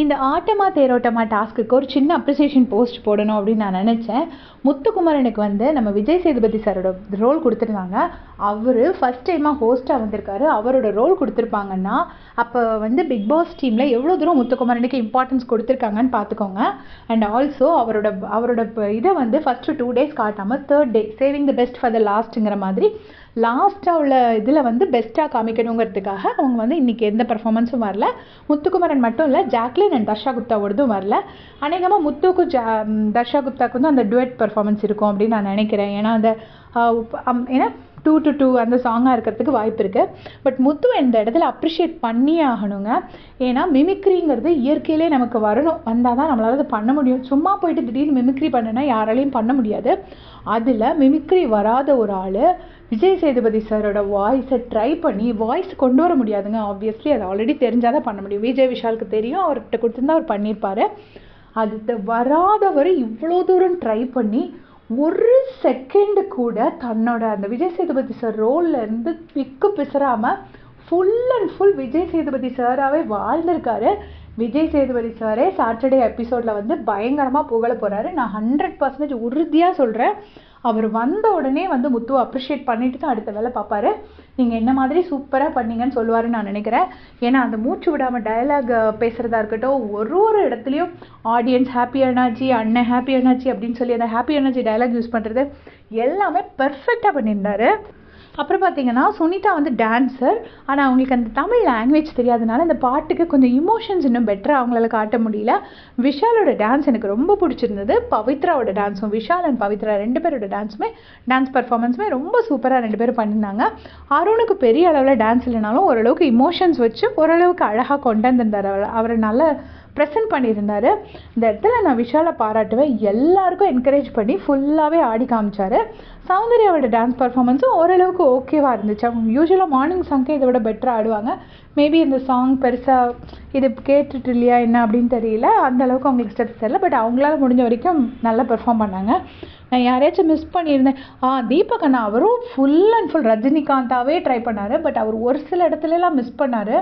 இந்த ஆட்டமா தேரோட்டமா டாஸ்க்குக்கு ஒரு சின்ன அப்ரிசியேஷன் போஸ்ட் போடணும் அப்படின்னு நான் நினச்சேன். முத்துக்குமரனுக்கு வந்து நம்ம விஜய் சேதுபதி சாரோட ரோல் கொடுத்துருந்தாங்க. அவர் ஃபஸ்ட் டைமாக ஹோஸ்ட்டாக வந்திருக்காரு. அவரோட ரோல் கொடுத்துருப்பாங்கன்னா அப்போ வந்து பிக் பாஸ் டீமில் எவ்வளோ தூரம் முத்துக்குமரனுக்கு இம்பார்ட்டன்ஸ் கொடுத்துருக்காங்கன்னு பார்த்துக்கோங்க. அண்ட் ஆல்சோ அவரோட அவரோட இதை வந்து ஃபஸ்ட்டு டூ டேஸ் காட்டாமல் third day saving the best for the லாஸ்ட்டுங்கிற மாதிரி லாஸ்ட்டாக உள்ள இதில் வந்து பெஸ்ட்டாக காமிக்கணுங்கிறதுக்காக அவங்க வந்து இன்றைக்கி எந்த பர்ஃபார்மன்ஸும் வரல. முத்துக்குமரன் மட்டும் இல்லை ஜாக்லின் அண்ட் தர்ஷா குப்தாவோடதும் வரல. அநேகமாக முத்துக்கும் ஜா தர்ஷா குப்தாவுக்கு வந்து அந்த டுவெட் பர்ஃபார்மன்ஸ் இருக்கும் அப்படின்னு நான் நினைக்கிறேன். ஏன்னா அந்த அம், ஏன்னா டூ டு டூ அந்த சாங்காக இருக்கிறதுக்கு வாய்ப்பு இருக்குது பட் முத்து இந்த இடத்துல அப்ரிஷியேட் பண்ணியே ஆகணுங்க. ஏன்னா மிமிக்ரிங்கிறது இயற்கையிலே நமக்கு வரணும். வந்தால் தான் நம்மளால் அதை பண்ண முடியும். சும்மா போயிட்டு திடீர்னு மிமிக்ரி பண்ணுனா யாராலையும் பண்ண முடியாது. அதில் மிமிக்ரி வராத ஒரு ஆள் விஜய் சேதுபதி சாரோட வாய்ஸை ட்ரை பண்ணி வாய்ஸ் கொண்டு வர முடியாதுங்க. ஆப்வியஸ்லி அது ஆல்ரெடி தெரிஞ்சால் தான் பண்ண முடியும். விஜய் விஷாலுக்கு தெரியும். அவர்கிட்ட கொடுத்துருந்தா அவர் பண்ணியிருப்பாரு அது வராதவரை இவ்வளோ தூரம் ட்ரை பண்ணி ஒரு செகண்டு கூட தன்னோட அந்த விஜய் சேதுபதி சார் ரோல்ல இருந்து பிக்கு பிசராமல் full and full Vijay Sethupathi சாராகவே வாழ்ந்திருக்காரு. விஜய் சேதுபதி சாரே சாட்டர்டே எபிசோடில் வந்து பயங்கரமாக புகழ போகிறாரு நான் ஹண்ட்ரட் பர்சன்டேஜ் உறுதியாக சொல்கிறேன் அவர் வந்த உடனே வந்து முத்துவை அப்ரிஷியேட் பண்ணிட்டு தான் அடுத்த வேலை பார்ப்பாரு. நீங்கள் என்ன மாதிரி சூப்பராக பண்ணீங்கன்னு சொல்லுவாருன்னு நான் நினைக்கிறேன். ஏன்னா அந்த மூச்சு விடாமல் டயலாக் பேசுகிறதா இருக்கட்டும் ஒரு ஒரு இடத்துலையும் ஆடியன்ஸ் ஹாப்பி எனர்ஜி அண்ணன் ஹாப்பி எனர்ஜி அப்படின்னு சொல்லி அந்த ஹாப்பி எனர்ஜி டயலாக் யூஸ் பண்ணுறது எல்லாமே பெர்ஃபெக்டாக பண்ணியிருந்தாரு. அப்புறம் பார்த்தீங்கன்னா சுனிதா வந்து டான்ஸர் ஆனால் அவங்களுக்கு அந்த தமிழ் லாங்குவேஜ் தெரியாதனால அந்த பாட்டுக்கு கொஞ்சம் இமோஷன்ஸ் இன்னும் பெட்டராக அவங்களால காட்ட முடியல. விஷாலோட டான்ஸ் எனக்கு ரொம்ப பிடிச்சிருந்தது. பவித்ராவோட டான்ஸும் விஷால் அண்ட் பவித்ரா ரெண்டு பேரோட டான்ஸுமே டான்ஸ் பர்ஃபார்மன்ஸுமே ரொம்ப சூப்பராக ரெண்டு பேரும் பண்ணியிருந்தாங்க. அருணுக்கு பெரிய அளவில் டான்ஸ் இல்லைனாலும் ஓரளவுக்கு இமோஷன்ஸ் வச்சு ஓரளவுக்கு அழகாக கொண்டு வந்திருந்தார் அவர். அவரை நல்ல ப்ரெசென்ட் பண்ணியிருந்தாரு. இந்த இடத்துல நான் விஷாலை பாராட்டுவேன். எல்லாருக்கும் என்கரேஜ் பண்ணி ஃபுல்லாகவே ஆடி காமிச்சார். சௌந்தர்யாவோட டான்ஸ் பர்ஃபார்மன்ஸும் ஓரளவுக்கு ஓகேவாக இருந்துச்சு. அவங்க யூஸ்வலாக மார்னிங் சாங்கே இதை விட பெட்டராக ஆடுவாங்க. மேபி இந்த சாங் பெருசாக இது கேட்டுட்டு இல்லையா என்ன அப்படின்னு தெரியல. அந்த அளவுக்கு அவங்களுக்கு ஸ்டெப்ஸ் தெரியல பட் அவங்களால முடிஞ்ச வரைக்கும் நல்லா பெர்ஃபார்ம் பண்ணாங்க. நான் யாரையாச்சும் மிஸ் பண்ணியிருந்தேன். ஆ தீபக் அண்ணா அவரும் ஃபுல் அண்ட் ஃபுல் ரஜினிகாந்தாவே ட்ரை பண்ணார். பட் அவர் ஒரு சில இடத்துலலாம் மிஸ் பண்ணார்.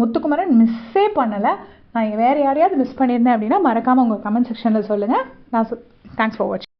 முத்துக்குமரன் மிஸ்ஸே பண்ணலை. நான் வேறு யாரையாவது மிஸ் பண்ணியிருந்தேன் அப்படின்னா மறக்காமல் உங்கள் கமெண்ட் செக்ஷனில் சொல்லுங்கள் நான் தேங்க்ஸ் ஃபார் வாட்சிங்